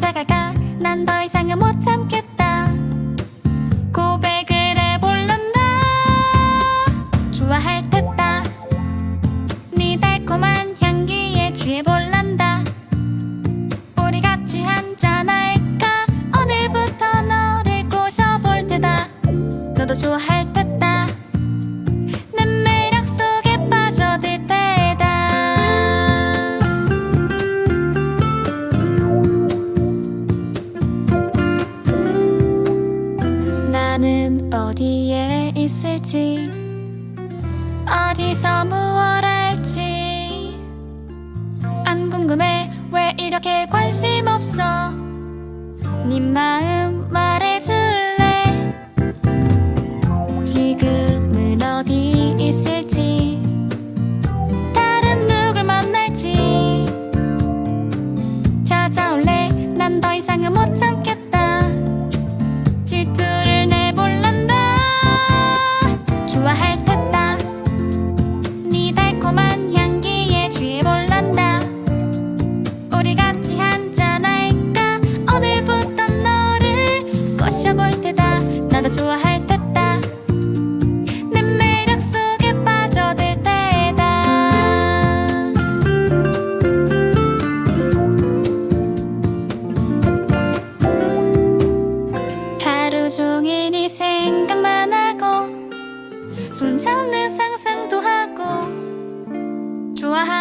찾아갈까? 난 더 이상은 못 참겠다. 고백을 해볼란다. 좋아할 듯다. 네 달콤한 향기에 취해볼란다. 우리 같이 한잔할까? 오늘부터 너를 꼬셔볼 테다. 너도 좋아할 있을지 어디서 무얼 할지. 안 궁금해 왜 이렇게 관심 없어? 네 마음 멋지다 나도 좋아할 듯다. 내 매력 속에 빠져들 때다. 하루 종일 이 생각만 하고 손 잡는 상상도 하고 좋아하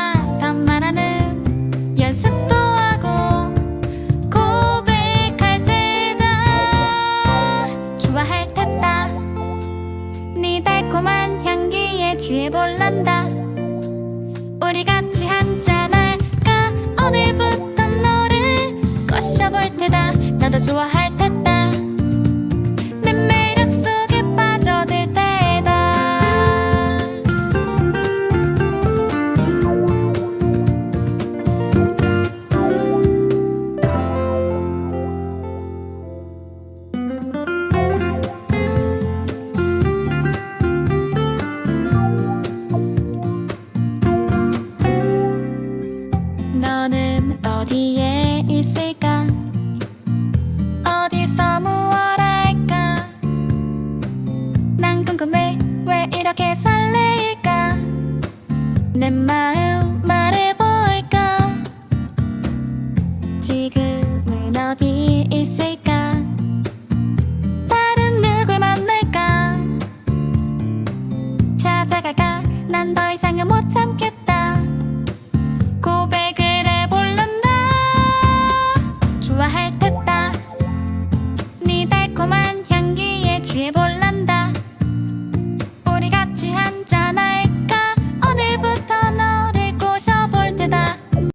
어떻게 설레일까? 내 마음 말해볼까? 지금